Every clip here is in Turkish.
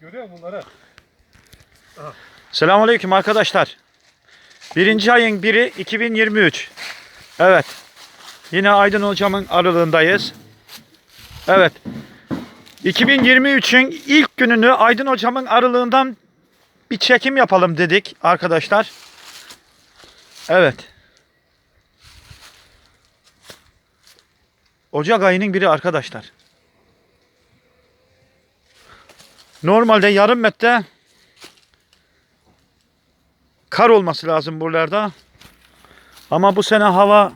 Görüyor musun bunları? Selamünaleyküm arkadaşlar. Birinci ayın biri 2023. Evet. Yine Aydın hocamın aralığındayız. Evet. 2023'ün ilk gününü Aydın hocamın aralığından bir çekim yapalım dedik arkadaşlar. Evet. Ocak ayının biri arkadaşlar. Normalde yarım metre kar olması lazım buralarda. Ama bu sene hava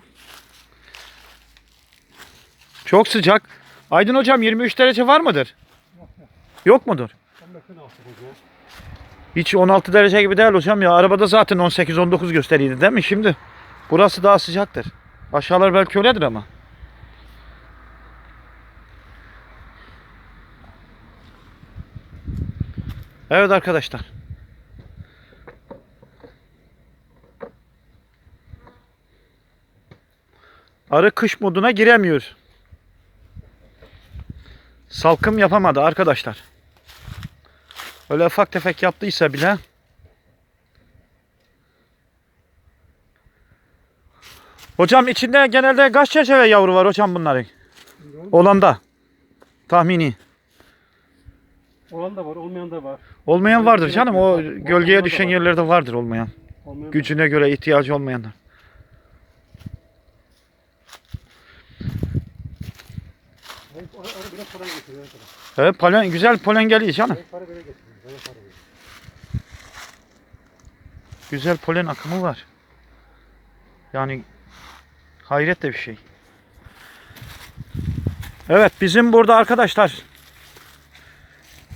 çok sıcak. Aydın hocam 23 derece var mıdır? Yok mudur? Altı hocam. Hiç 16 derece gibi değil hocam ya. Arabada zaten 18-19 gösteriyordu değil mi? Şimdi burası daha sıcaktır. Aşağılar belki öyledir ama. Evet arkadaşlar. Arı kış moduna giremiyor. Salkım yapamadı arkadaşlar. Öyle ufak tefek yaptıysa bile Hocam içinde genelde kaç çerçeve yavru var hocam bunların? Olanda. Tahmini. Olan da var, olmayan da var. Olmayan vardır canım. O gölgeye düşen yerlerde vardır olmayan. Olmayan Gücüne göre ihtiyacı olmayanlar. biraz para getiriyor. arkadaş. Evet, polen, güzel polen geliyor canım. Renk para böyle getiriyor. Renk para böyle. Güzel polen akımı var. Yani hayret de bir şey. Evet bizim burada arkadaşlar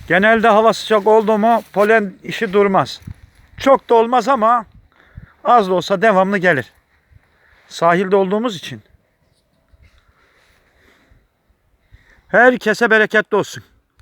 genelde hava sıcak oldu mu polen işi durmaz. Çok da olmaz ama az da olsa devamlı gelir. Sahilde olduğumuz için. Herkese bereketli olsun.